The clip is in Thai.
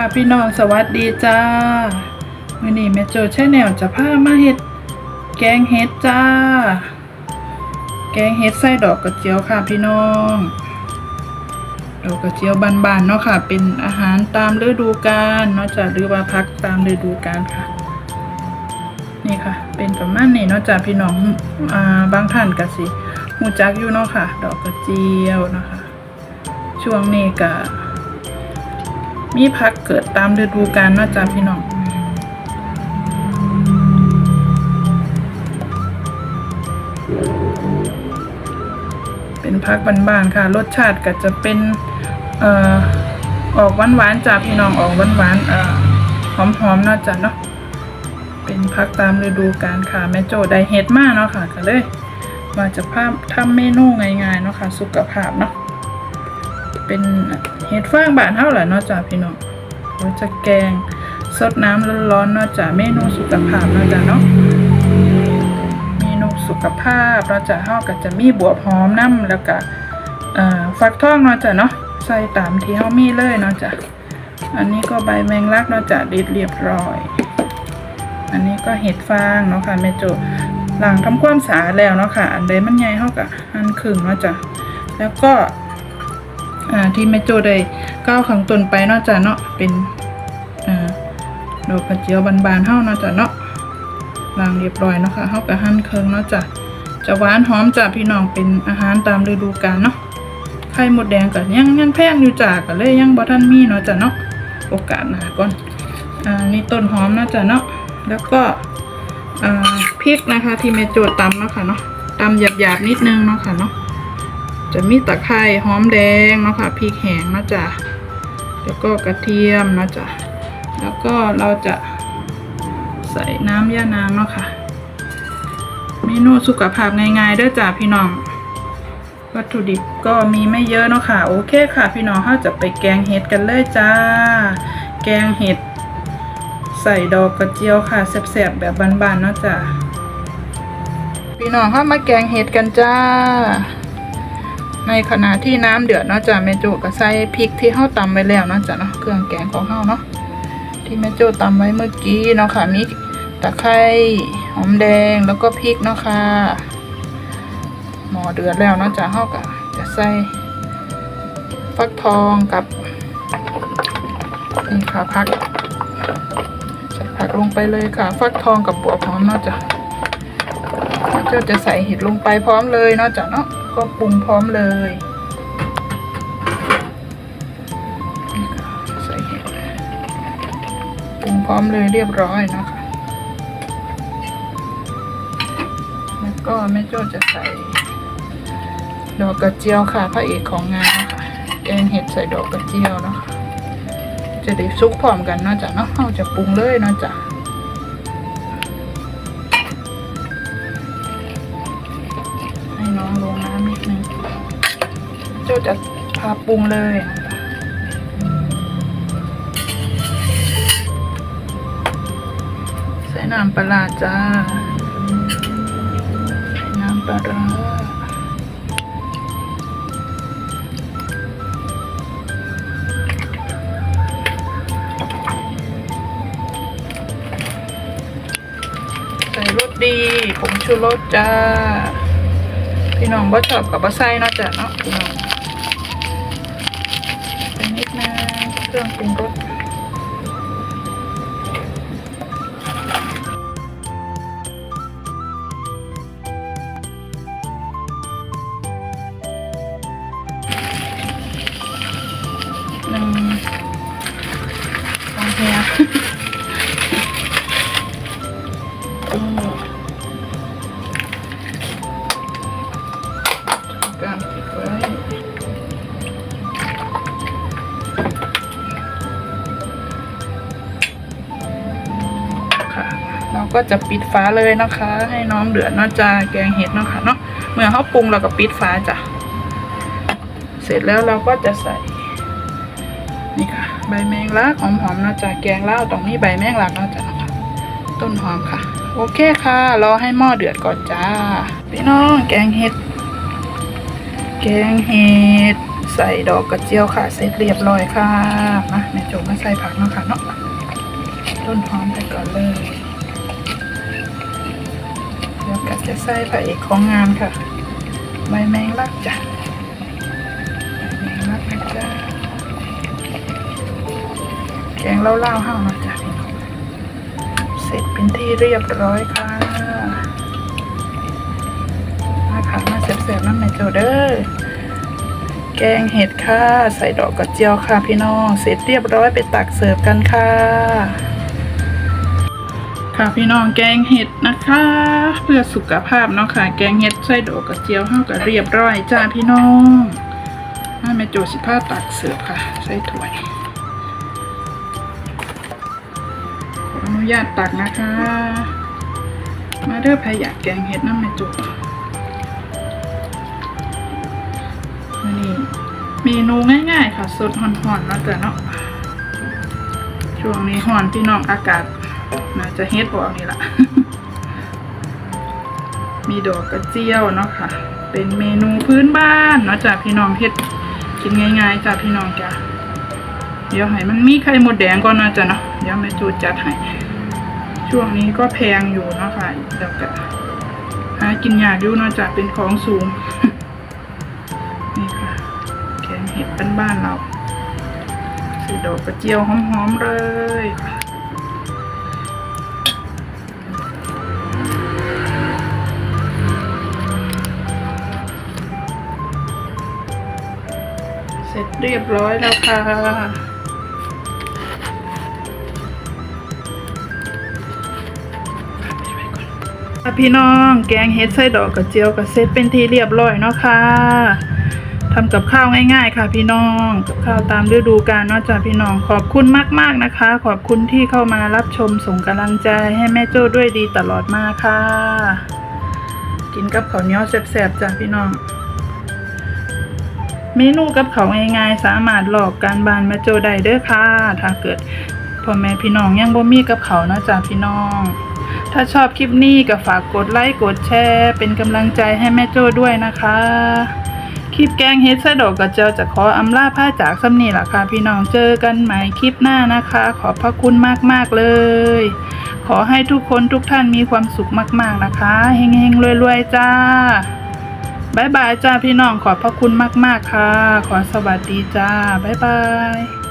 ค่ะพี่น้องสวัสดีจ้าวันนี้แม่โจแชนแนลจะพามาเฮ็ด แกงเฮ็ดจ้า แกงเฮ็ดไส้ดอกกระเจียวค่ะพี่น้อง ดอกกระเจียวบานๆเนาะค่ะ เป็นอาหารตามฤดูกาลเนาะจ้ะหรือว่าพักตามฤดูกาลค่ะ นี่ค่ะ เป็นประมาณนี้เนาะจ้ะพี่น้องอ่าบางท่านก็สิหูจักอยู่เนาะค่ะ ดอกกระเจียวนะคะช่วงนี้ก็ มีพักเกิดตามฤดูกาลนาะจ้าพี่น้องเป็นพักบานๆค่ะ รสชาติก็จะเป็นเอ่อออกหวานๆจ้าพี่น้องออกหวานๆเอ่อหอมๆนาะจ้ะเนาะเป็นพักตามฤดูกาลค่ะแม่โจได้เฮ็ดมากเนาะค่ะก็เลยว่าจะพาทำเมนูง่ายๆเนาะค่ะ สุขภาพเนาะเป็น เห็ดฟางบานเท่าไหร่นาะจ้ะพี่น้องเราจะแกงสดน้ำร้อนๆนาะจ้ะเมนูสุขภาพนาะจ้ะเนาะเมนูสุขภาพนาะจ้ะเฮาก็จะมีบวบหอมน้ำแล้วก็ฟักทองนาะจ้ะเนาะใส่ตามที่เฮามีเลยนาะจ้ะอันนี้ก็ใบแมงลักนาะจ้ะดิดเรียบร้อย อันนี้ก็เห็ดฟางเนาะค่ะแม่โจหลังทำความสะอาดแล้วเนาะค่ะ อันใดมันใหญ่เฮาก็หั่นครึ่งเนาะจ้ะแล้วก็ อ่าที่แม่โจได้ก้าวขังตนไปนาะจ้ะเนาะเป็นอ่าดอกกระเจียวบานๆเฮานาะจ้ะเนาะล้างเรียบร้อยเนาะค่ะเฮาก็หั่นเคืองเนาะจ้ะจะหวานหอมจ้ะพี่น้องเป็นอาหารตามฤดูกาลเนาะไข่หมดแดงก็ยังยังแพงอยู่จ้ะก็เลยยังบ่ทันมีเนาะจ้ะเนาะโอกาสหนาก่อนอ่านี่ต้นหอมเนาะจ้ะเนาะแล้วก็พริกนะคะที่แม่โจตำเนาะค่ะเนาะตำหยาบๆนิดนึงเนาะค่ะเนาะ จะมีตะไคร้หอมแดงเนาะค่ะพริกแห้งนะจ๊ะแล้วก็กระเทียมนะจ๊ะแล้วก็เราจะใส่น้ำย่านางเนาะค่ะเมนูสุขภาพง่ายๆด้อจ้ะพี่น้อง วัตถุดิบก็มีไม่เยอะเนาะค่ะ โอเคค่ะ พี่น้องเราจะไปแกงเห็ดกันเลยจ้า แกงเห็ด ใส่ดอกกระเจียวค่ะแซ่บๆแบบบานๆเนาะจ้ะพี่น้องเข้ามาแกงเห็ดกันจ้า ในขณะที่น้ำเดือดเนาะจ้ะแม่โจก็ใส่พริกที่เฮาตำไว้แล้วเนาะจ้ะเนาะเครื่องแกงของเฮาเนาะที่แม่โจตำไว้เมื่อกี้เนาะค่ะมีตะไคร้หอมแดงแล้วก็พริกเนาะค่ะหม้อเดือดแล้วเนาะจ้ะเฮาก็จะใส่ฟักทองกับนี่ค่ะผักใส่ผักลงไปเลยค่ะ ฟักทองกับบวบหอมเนาะจ้ะเจ้าจะใส่เห็ดลงไปพร้อมเลยเนาะจ้ะเนาะ ก็ปรุงพร้อมเลยใส่เห็ดปรุงพร้อมเลยเรียบร้อยนะคะ แล้วก็แม่โจ้จะใส่ดอกกระเจียวค่ะพระเอกของงานนะคะแกงเห็ดใส่ดอกกระเจียวเนาะจะได้ซุกพร้อมกันเนาะจ้ะเนาะเราจะปรุงเลยเนาะจ้ะ องลงน้ำนิดนึงเจ้าจะพาปรุงเลยใส่น้ำปลาจ้าใส่น้ำปลาร้าใส่รสดีผงชูรสจ้า พี่น้องบ่ชอบกับบ่ใส่เนาะจ้ะเนาะพี่น้องนิดนึงเครื่องปรุงรส การปิดไว้ค่ะเราก็จะปิดฝาเลยนะคะ ให้น้องเดือดนาะจ้าแกงเห็ดนะคะเนาะเมื่อเขาปรุงเราก็ปิดฝาจ้ะเสร็จแล้วเราก็จะใส่นี่ค่ะ ใบแมงลักหอมๆนะจ้ะแกงเล่าตรงนี้ใบแมงลักนะจ้ะนะคะต้นหอมค่ะ โอเคค่ะรอให้หม้อเดือดก่อนจ้าพี่น้องแกงเห็ด แกงเห็ดใส่ดอกกระเจียวค่ะ เสร็จเรียบร้อยค่ะมาแม่โจมาใส่ผักเนาะค่ะเนาะต้นหอมไปก่อนเลยเดี๋ยวก็จะใส่พระเอกของงานค่ะ ใบแมงลักจ้ะใบแมงลักนะจ๊ะแกงเล่าๆห้าวนะจ๊ะเสร็จเป็นที่เรียบร้อยค่ะ บน้ำแม่โจเด้อแกงเห็ดค่ะ ใส่ดอกกระเจียวค่ะพี่น้อง เสร็จเรียบร้อยไปตักเสิร์ฟกันค่ะ ค่ะพี่น้องแกงเห็ดนะคะ เพื่อสุขภาพเนาะค่ะ แกงเห็ดใส่ดอกกระเจียวเข้ากับเรียบร้อยจ้าพี่น้องมาแม่โจสิผ้าตักเสิร์ฟค่ะ ใส่ถ้วยขออนุญาตตักนะคะ มาเด้อใครอยากแกงเห็ดน้ำแม่โจ นี่เมนูง่ายๆ ค่ะสดห่อนๆแล้วแต่เนาะช่วงนี้ห่อนพี่น้องอากาศน่าจะเฮ็ดบอกนี่แหละมีดอกกระเจียวเนาะค่ะ เป็นเมนูพื้นบ้านเนาะจ้ะพี่น้องเฮ็ดกินง่ายๆจ้ะพี่น้องจ้ะเดี๋ยวให้มันมีไข่มดแดงก่อนนะจ้ะเนาะเดี๋ยวแม่จูจัดให้ช่วงนี้ก็แพงอยู่เนาะค่ะเดี๋ยวก็หากินยากอยู่เนาะจ้ะเป็นของสูง เห็ดบ้านๆเราใส่ดอกกระเจียวหอมๆเลยเสร็จเรียบร้อยแล้วค่ะค่ะ พี่น้องแกงเฮ็ดไส้ดอกกระเจียวกับเซตเป็นที่เรียบร้อยเนาะค่ะ ทำกับข้าวง่ายๆ ค่ะ พี่น้องกับข้าวตามฤดูกาลเนาะจ้ะพี่น้องขอบคุณมากๆนะคะ ขอบคุณที่เข้ามารับชมส่งกำลังใจให้แม่โจ้ด้วยดีตลอดมาค่ะ กินกับข้าวเหนียวแซ่บๆจ้ะพี่น้องเมนูกับเขาวง่ายๆสามารถหลอกการบานแม่โจได้เด้อค่ะ ถ้าเกิดพ่อแม่พี่น้องยังบ่มีกับเขาวนะจ้ะพี่น้อง ถ้าชอบคลิปนี้ก็ฝากกดไลค์กดแชร์ เป็นกำลังใจให้แม่โจ้ด้วยนะคะ คลิปแกงเฮ็ดไส้ดอกกระเจียวจะขออำลาผ้าจากซ้ำนี่ล่ะค่ะพี่น้องเจอกันใหม่คลิปหน้านะคะ ขอบพระคุณมากๆเลย ขอให้ทุกคนทุกท่านมีความสุขมากๆนะคะเฮงๆรวยๆจ้าบายบายจ้าพี่น้องขอบพระคุณมาก ๆ ค่ะ ขอสวัสดีจ้าบายบาย